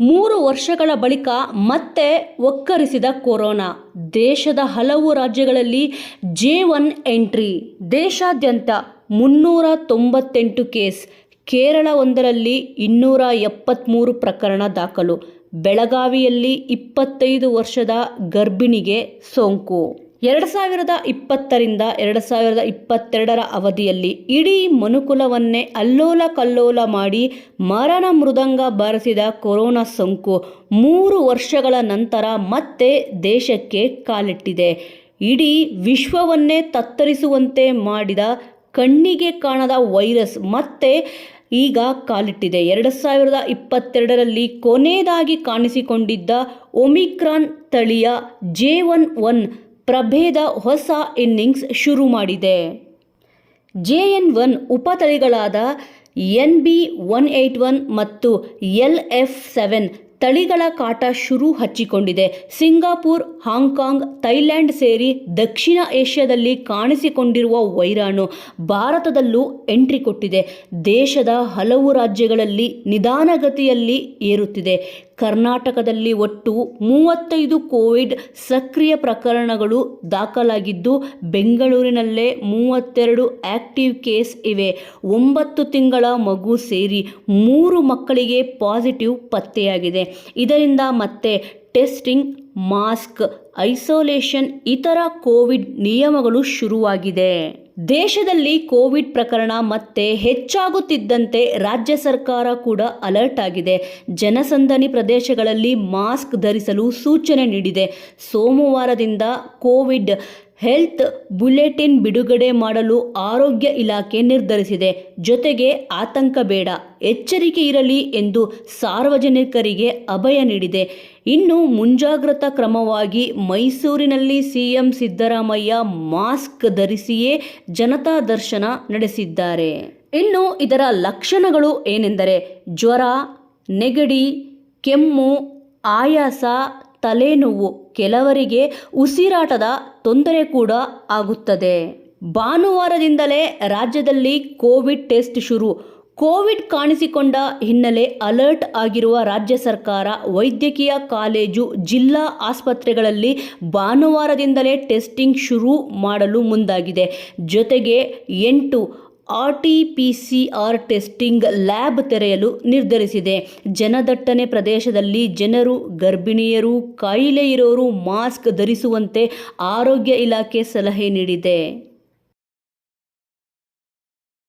ಮೂರು ವರ್ಷಗಳ ಬಳಿಕ ಮತ್ತೆ ಒಕ್ಕರಿಸಿದ ಕೊರೋನಾ. ದೇಶದ ಹಲವು ರಾಜ್ಯಗಳಲ್ಲಿ ಜೆ ಒನ್ ಎಂಟ್ರಿ. ದೇಶಾದ್ಯಂತ ಮುನ್ನೂರ ತೊಂಬತ್ತೆಂಟು ಕೇಸ್. ಕೇರಳ ಒಂದರಲ್ಲಿ ಇನ್ನೂರ ಎಪ್ಪತ್ತ್ಮೂರು ಪ್ರಕರಣ ದಾಖಲು. ಬೆಳಗಾವಿಯಲ್ಲಿ ಇಪ್ಪತ್ತೈದು ವರ್ಷದ ಗರ್ಭಿಣಿಗೆ ಸೋಂಕು. ಎರಡು ಸಾವಿರದ ಇಪ್ಪತ್ತರಿಂದ ಎರಡು ಸಾವಿರದ ಇಪ್ಪತ್ತೆರಡರ ಅವಧಿಯಲ್ಲಿ ಇಡೀ ಮನುಕುಲವನ್ನೇ ಅಲ್ಲೋಲ ಕಲ್ಲೋಲ ಮಾಡಿ ಮರಣ ಮೃದಂಗ ಬಾರಿಸಿದ ಕೊರೋನಾ ಸೋಂಕು ಮೂರು ವರ್ಷಗಳ ನಂತರ ಮತ್ತೆ ದೇಶಕ್ಕೆ ಕಾಲಿಟ್ಟಿದೆ. ಇಡೀ ವಿಶ್ವವನ್ನೇ ತತ್ತರಿಸುವಂತೆ ಮಾಡಿದ ಕಣ್ಣಿಗೆ ಕಾಣದ ವೈರಸ್ ಮತ್ತೆ ಈಗ ಕಾಲಿಟ್ಟಿದೆ. ಎರಡು ಸಾವಿರದ ಇಪ್ಪತ್ತೆರಡರಲ್ಲಿ ಕೊನೆಯದಾಗಿ ಕಾಣಿಸಿಕೊಂಡಿದ್ದ ಒಮಿಕ್ರಾನ್ ತಳಿಯ ಜೆ ಒನ್ ಒನ್ ಪ್ರಭೇದ ಹೊಸ ಇನ್ನಿಂಗ್ಸ್ ಶುರು ಮಾಡಿದೆ. J N one ಉಪತಳಿಗಳಾದ N B one eight one ಮತ್ತು ಎಲ್ ಎಫ್ ಸೆವೆನ್ ತಳಿಗಳ ಕಾಟ ಶುರು ಹಚ್ಚಿಕೊಂಡಿದೆ. ಸಿಂಗಾಪುರ್, ಹಾಂಗ್ಕಾಂಗ್, ಥೈಲ್ಯಾಂಡ್ ಸೇರಿ ದಕ್ಷಿಣ ಏಷ್ಯಾದಲ್ಲಿ ಕಾಣಿಸಿಕೊಂಡಿರುವ ವೈರಾಣು ಭಾರತದಲ್ಲೂ ಎಂಟ್ರಿ ಕೊಟ್ಟಿದೆ. ದೇಶದ ಹಲವು ರಾಜ್ಯಗಳಲ್ಲಿ ನಿಧಾನಗತಿಯಲ್ಲಿ ಏರುತ್ತಿದೆ. ಕರ್ನಾಟಕದಲ್ಲಿ ಒಟ್ಟು ಮೂವತ್ತೈದು ಕೋವಿಡ್ ಸಕ್ರಿಯ ಪ್ರಕರಣಗಳು ದಾಖಲಾಗಿದ್ದು, ಬೆಂಗಳೂರಿನಲ್ಲೇ ಮೂವತ್ತೆರಡು ಆಕ್ಟಿವ್ ಕೇಸ್ ಇವೆ. ಒಂಬತ್ತು ತಿಂಗಳ ಮಗು ಸೇರಿ ಮೂರು ಮಕ್ಕಳಿಗೆ ಪಾಸಿಟಿವ್ ಪತ್ತೆಯಾಗಿದೆ. ಇದರಿಂದ ಮತ್ತೆ ಟೆಸ್ಟಿಂಗ್, ಮಾಸ್ಕ್, ಐಸೋಲೇಷನ್, ಇತರ ಕೋವಿಡ್ ನಿಯಮಗಳು ಶುರುವಾಗಿದೆ. ದೇಶದಲ್ಲಿ ಕೋವಿಡ್ ಪ್ರಕರಣ ಮತ್ತೆ ಹೆಚ್ಚಾಗುತ್ತಿದ್ದಂತೆ ರಾಜ್ಯ ಸರ್ಕಾರ ಕೂಡ ಅಲರ್ಟ್ ಆಗಿದೆ. ಜನಸಂದಣಿ ಪ್ರದೇಶಗಳಲ್ಲಿ ಮಾಸ್ಕ್ ಧರಿಸಲು ಸೂಚನೆ ನೀಡಿದೆ. ಸೋಮವಾರದಿಂದ ಕೋವಿಡ್ ಹೆಲ್ತ್ ಬುಲೆಟಿನ್ ಬಿಡುಗಡೆ ಮಾಡಲು ಆರೋಗ್ಯ ಇಲಾಖೆ ನಿರ್ಧರಿಸಿದೆ. ಜೊತೆಗೆ ಆತಂಕ ಬೇಡ, ಎಚ್ಚರಿಕೆ ಇರಲಿ ಎಂದು ಸಾರ್ವಜನಿಕರಿಗೆ ಅಭಯ ನೀಡಿದೆ. ಇನ್ನು ಮುಂಜಾಗ್ರತಾ ಕ್ರಮವಾಗಿ ಮೈಸೂರಿನಲ್ಲಿ ಸಿಎಂ ಸಿದ್ದರಾಮಯ್ಯ ಮಾಸ್ಕ್ ಧರಿಸಿಯೇ ಜನತಾ ದರ್ಶನ ನಡೆಸಿದ್ದಾರೆ. ಇನ್ನು ಇದರ ಲಕ್ಷಣಗಳು ಏನೆಂದರೆ ಜ್ವರ, ನೆಗಡಿ, ಕೆಮ್ಮು, ಆಯಾಸ ತಲೆನೋವು ಕೆಲವರಿಗೆ ಉಸಿರಾಟದ ತೊಂದರೆ ಕೂಡ ಆಗುತ್ತದೆ. ಭಾನುವಾರದಿಂದಲೇ ರಾಜ್ಯದಲ್ಲಿ ಕೋವಿಡ್ ಟೆಸ್ಟ್ ಶುರು. ಕೋವಿಡ್ ಕಾಣಿಸಿಕೊಂಡ ಹಿನ್ನೆಲೆ ಅಲರ್ಟ್ ಆಗಿರುವ ರಾಜ್ಯ ಸರ್ಕಾರ, ವೈದ್ಯಕೀಯ ಕಾಲೇಜು, ಜಿಲ್ಲಾ ಆಸ್ಪತ್ರೆಗಳಲ್ಲಿ ಭಾನುವಾರದಿಂದಲೇ ಟೆಸ್ಟಿಂಗ್ ಶುರು ಮಾಡಲು ಮುಂದಾಗಿದೆ. ಜೊತೆಗೆ ಎಂಟು R T P C R testing lab ತೆರೆಯಲು ನಿರ್ಧರಿಸಿದೆ. ಜನದಟ್ಟಣೆ ಪ್ರದೇಶದಲ್ಲಿ ಜನರು, ಗರ್ಭಿಣಿಯರು, ಕಾಯಿಲೆ ಇರೋರು, ಮಾಸ್ಕ್ ಧರಿಸುವಂತೆ ಆರೋಗ್ಯ ಇಲಾಖೆ ಸಲಹೆ ನೀಡಿದೆ.